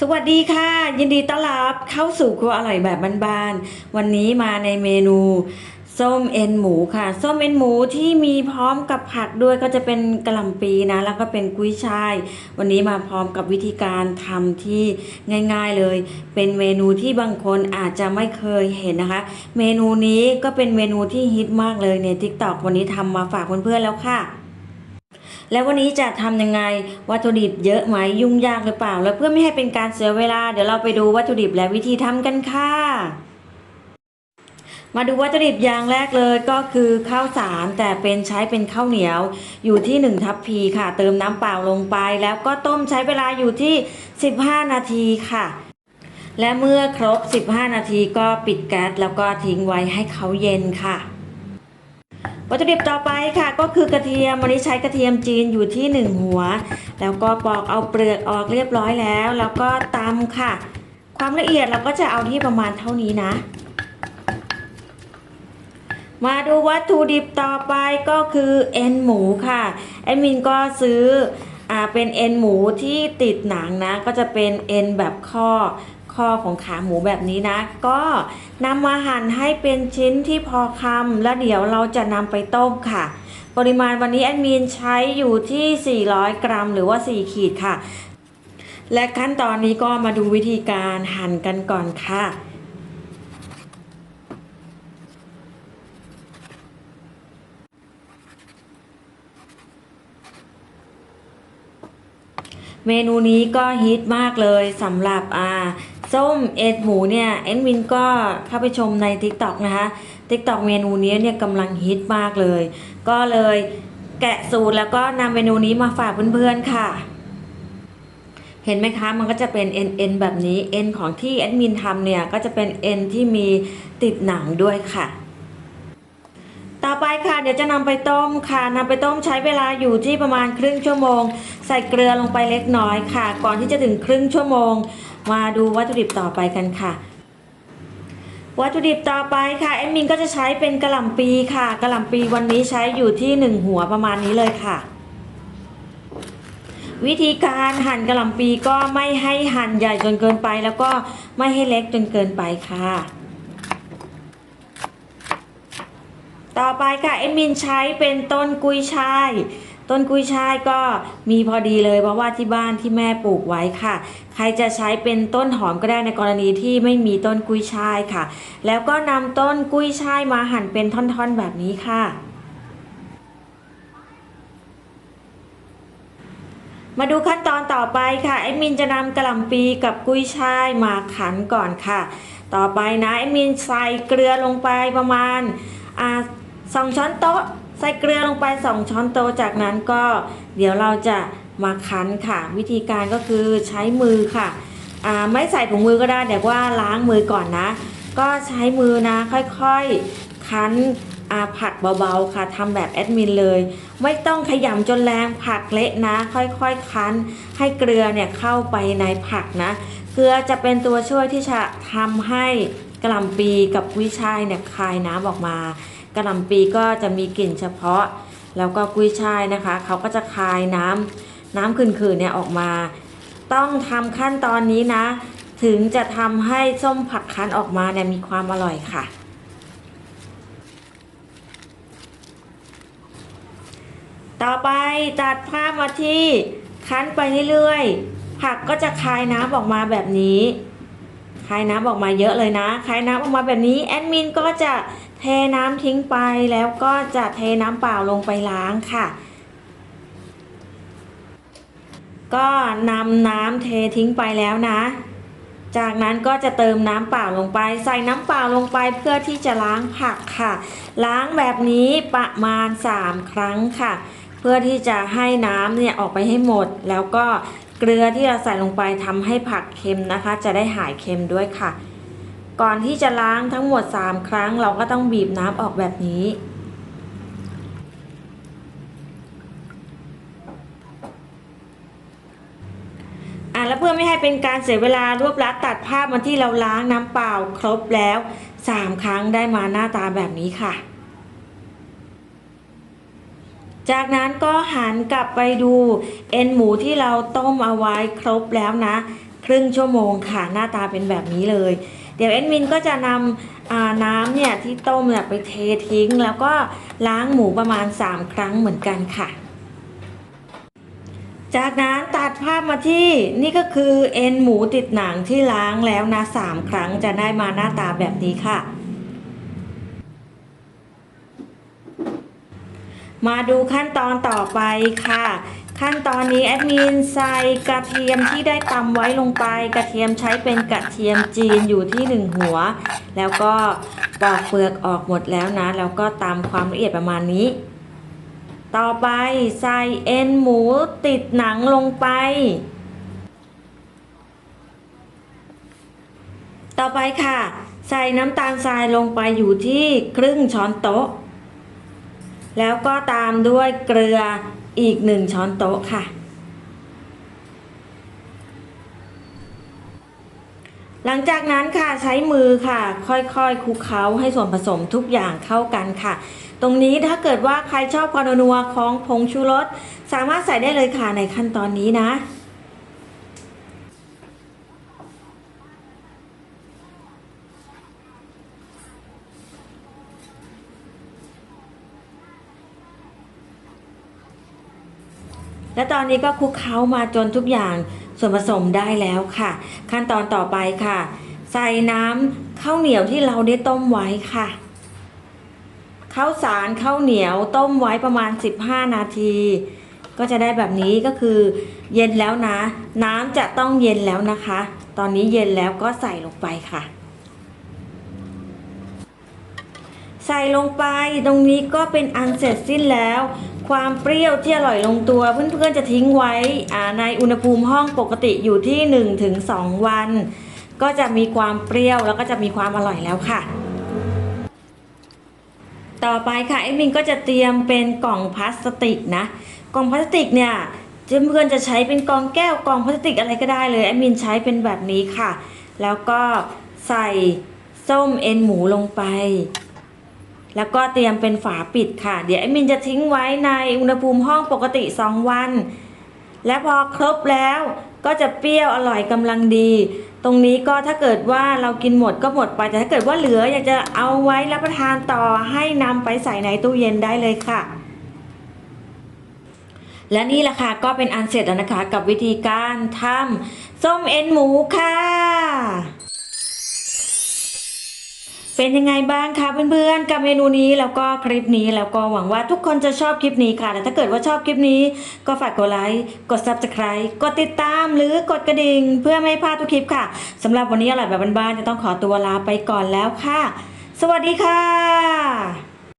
สวัสดีค่ะ ยินดีต้อนรับเข้าสู่ครัวอร่อยแบบบ้านๆวันนี้มาในเมนูส้มเอ็นหมูค่ะ ส้มเอ็นหมูที่มีพร้อมกับผักด้วยก็จะเป็นกะหล่ำปีนะ แล้วก็เป็นกุ้ยช่าย วันนี้มาพร้อมกับวิธีการทำที่ง่ายๆเลย เป็นเมนูที่บางคนอาจจะไม่เคยเห็นนะคะ เมนูนี้ก็เป็นเมนูที่ฮิตมากเลยใน t ิ k t o k วันนี้ทำมาฝากเพื่อนๆแล้วค่ะ แล้ววันนี้จะทำยังไงวัตถุดิบเยอะไหมยุ่งยากหรือเปล่า แล้วเพื่อไม่ให้เป็นการเสียเวลา เดี๋ยวเราไปดูวัตถุดิบและวิธีทำกันค่ะมาดูวัตถุดิบอย่างแรกเลยก็คือข้าวสารแต่เป็นใช้เป็นข้าวเหนียวอยู่ที่ 1 ทัพพีค่ะ เติมน้ำเปล่าลงไป แล้วก็ต้มใช้เวลาอยู่ที่ 15 นาทีค่ะ และเมื่อครบ 15 นาทีก็ปิดแก๊สแล้วก็ทิ้งไว้ให้เขาเย็นค่ะ วัตถุดิบต่อไปค่ะก็คือกระเทียมวันนี้ใช้กระเทียมจีนอยู่ที่ 1 หัว แล้วก็ปอกเอาเปลือกออกเรียบร้อยแล้ว แล้วก็ตำค่ะ ความละเอียดเราก็จะเอาที่ประมาณเท่านี้นะ มาดูวัตถุดิบต่อไปก็คือเอ็นหมูค่ะแอดมินก็ซื้ออ่าเป็นเอ็นหมูที่ติดหนังนะ ก็จะเป็นเอ็นแบบข้อ คอของขาหมูแบบนี้นะ ก็นำมาหั่นให้เป็นชิ้นที่พอคำแล้วเดี๋ยวเราจะนำไปต้มค่ะ ปริมาณวันนี้แอดมินใช้อยู่ที่ 400 กรัม หรือว่า 4 ขีดค่ะ และขั้นตอนนี้ก็มาดูวิธีการหั่นกันก่อนค่ะ เมนูนี้ก็ฮิตมากเลยสำหรับอ่าส้มเอ็ดหมูเนี่ยเอ็นวินก็เข้าไปชมใน t ิ k t o k นะคะ t ิ k t o k เมนูนี้เนี่ยกำลังฮิตมากเลย ก็เลยแกะสูตรแล้วก็นำเมนูนี้มาฝากเพื่อนๆค่ะ เห็นไหมคะมันก็จะเป็นเอ็นเอ็นแบบนี้เอ็นของที่แอดมินทำเนี่ยก็จะเป็นเอ็นที่มีติดหนังด้วยค่ะ ต่อไปค่ะเดี๋ยวจะนำไปต้มค่ะนำไปต้มใช้เวลาอยู่ที่ประมาณครึ่งชั่วโมง ใส่เกลือลงไปเล็กน้อยค่ะ ก่อนที่จะถึงครึ่งชั่วโมง มาดูวัตถุดิบต่อไปกันค่ะ วัตถุดิบต่อไปค่ะแอดมินก็จะใช้เป็นกระหล่ำปีค่ะกระหล่ำปีวันนี้ใช้อยู่ที่หนึ่งหัวประมาณนี้เลยค่ะวิธีการหั่นกระหล่ำปีก็ไม่ให้หั่นใหญ่จนเกินไป แล้วก็ไม่ให้เล็กจนเกินไปค่ะ ต่อไปค่ะเอมินใช้เป็นต้นกุยช่าย ต้นกุยช่ายก็มีพอดีเลยเพราะว่าที่บ้านที่แม่ปลูกไว้ค่ะ ใครจะใช้เป็นต้นหอมก็ได้ในกรณีที่ไม่มีต้นกุยช่ายค่ะ แล้วก็นำต้นกุยช่ายมาหั่นเป็นท่อนๆแบบนี้ค่ะมาดูขั้นตอนต่อไปค่ะเอมินจะนำกระหล่ำปีกับกุ้ยช่ายมาขันก่อนค่ะ ต่อไปนะเอมินใส่เกลือลงไปประมาณ สองช้อนโต๊ะ ใส่เกลือลงไปสองช้อนโต๊ะจากนั้นก็เดี๋ยวเราจะมาคั้นค่ะ วิธีการก็คือใช้มือค่ะไม่ใส่ถุงมือก็ได้แต่ว่าล้างมือก่อนนะ ก็ใช้มือนะค่อยๆคั้นผักเบาๆค่ะทำแบบแอดมินเลย ไม่ต้องขยำจนแรงผักเละนะ ค่อยๆคั้น ให้เกลือเนี่ยเข้าไปในผักนะ เกลือจะเป็นตัวช่วยที่จะทำให้กระหล่ำปีกับกุ้ยช่ายเนี่ยคายน้ำออกมา กระหล่ำปีก็จะมีกลิ่นเฉพาะ แล้วก็กุ้ยช่ายนะคะ เขาก็จะคายน้ำน้ำขื่นๆเนี่ยออกมา ต้องทำขั้นตอนนี้นะ ถึงจะทำให้ส้มผักคั้นออกมาเนี่ยมีความอร่อยค่ะ ต่อไปตัดภาพมาที่คั้นไปเรื่อยๆ ผักก็จะคายน้ำออกมาแบบนี้คายน้ำออกมาเยอะเลยนะคายน้ำออกมาแบบนี้แอดมินก็จะ เทน้ำทิ้งไปแล้วก็จะเทน้ำเปล่าลงไปล้างค่ะ ก็นำน้ำเททิ้งไปแล้วนะ จากนั้นก็จะเติมน้ำเปล่าลงไป ใส่น้ำเปล่าลงไปเพื่อที่จะล้างผักค่ะ ล้างแบบนี้ประมาณ 3 ครั้งค่ะ เพื่อที่จะให้น้ำเนี่ยออกไปให้หมด แล้วก็เกลือที่เราใส่ลงไปทำให้ผักเค็มนะคะ จะได้หายเค็มด้วยค่ะ ก่อนที่จะล้างทั้งหมด 3 ครั้ง เราก็ต้องบีบน้ำออกแบบนี้ อะแล้วเพื่อไม่ให้เป็นการเสียเวลารวบรัดตัดภาพมาที่เราล้างน้ำเปล่าครบแล้ว 3 ครั้งได้มาหน้าตาแบบนี้ค่ะ จากนั้นก็หันกลับไปดูเอ็นหมูที่เราต้มเอาไว้ครบแล้วนะ ครึ่งชั่วโมงค่ะหน้าตาเป็นแบบนี้เลย เดี๋ยวเอ็ดมินก็จะนำน้ำเนี่ยที่ต้มเนี่ยไปเททิ้ง แล้วก็ล้างหมูประมาณ 3 ครั้งเหมือนกันค่ะ จากนั้นตัดภาพมาที่นี่ก็คือเอ็นหมูติดหนังที่ล้างแล้วนะสามครั้งจะได้มาหน้าตาแบบนี้ค่ะมาดูขั้นตอนต่อไปค่ะ ขั้นตอนนี้แอดมินใส่กระเทียมที่ได้ตำไว้ลงไป กระเทียมใช้เป็นกระเทียมจีนอยู่ที่หนึ่งหัว แล้วก็ปอกเปลือกออกหมดแล้วนะ แล้วก็ตำความละเอียดประมาณนี้ ต่อไปใส่เอ็นหมูติดหนังลงไป ต่อไปค่ะ ใส่น้ำตาลทรายลงไปอยู่ที่ครึ่งช้อนโต๊ะ แล้วก็ตามด้วยเกลือ อีกหนึ่งช้อนโต๊ะค่ะ หลังจากนั้นค่ะใช้มือค่ะ ค่อยๆคลุกเคล้าให้ส่วนผสมทุกอย่างเข้ากันค่ะ ตรงนี้ถ้าเกิดว่าใครชอบความนัวๆของผงชูรส สามารถใส่ได้เลยค่ะในขั้นตอนนี้นะ และตอนนี้ก็คลุกเคล้ามาจนทุกอย่างส่วนผสมได้แล้วค่ะ ขั้นตอนต่อไปค่ะ ใส่น้ำข้าวเหนียวที่เราได้ต้มไว้ค่ะข้าวสารข้าวเหนียวต้มไว้ประมาณ 15 นาที ก็จะได้แบบนี้ก็คือ เย็นแล้วนะ น้ำจะต้องเย็นแล้วนะคะ ตอนนี้เย็นแล้วก็ใส่ลงไปค่ะ ใส่ลงไปตรงนี้ก็เป็นอันเสร็จสิ้นแล้ว ความเปรี้ยวที่อร่อยลงตัว เพื่อนๆจะทิ้งไว้ในอุณหภูมิห้องปกติอยู่ที่ 1-2 วัน ก็จะมีความเปรี้ยวแล้วก็จะมีความอร่อยแล้วค่ะ ต่อไปค่ะเอ็มมินก็จะเตรียมเป็นกล่องพลาสติกนะ กล่องพลาสติกเนี่ยเพื่อนๆจะใช้เป็นกล่องแก้วกล่องพลาสติกอะไรก็ได้เลยเอ็มมินใช้เป็นแบบนี้ค่ะ แล้วก็ใส่ส้มเอ็นหมูลงไป แล้วก็เตรียมเป็นฝาปิดค่ะ เดี๋ยวแอดมินจะทิ้งไว้ในอุณหภูมิห้องปกติ 2 วัน และพอครบแล้วก็จะเปรี้ยวอร่อยกำลังดี ตรงนี้ก็ถ้าเกิดว่าเรากินหมดก็หมดไป แต่ถ้าเกิดว่าเหลืออยากจะเอาไว้รับประทานต่อให้นำไปใส่ในตู้เย็นได้เลยค่ะและนี่แหละค่ะก็เป็นอันเสร็จแล้วนะคะ กับวิธีการทำส้มเอ็นหมูค่ะ เป็นยังไงบ้างคะเพื่อนๆ กับเมนูนี้แล้วก็คลิปนี้แล้วก็หวังว่าทุกคนจะชอบคลิปนี้ค่ะแต่ถ้าเกิดว่าชอบคลิปนี้ ก็ฝากกดไลค์กด subscribe กดติดตามหรือกดกระดิ่งเพื่อไม่พลาดทุกคลิปค่ะสำหรับวันนี้อร่อยแบบบ้านๆจะต้องขอตัวลาไปก่อนแล้วค่ะ สวัสดีค่ะ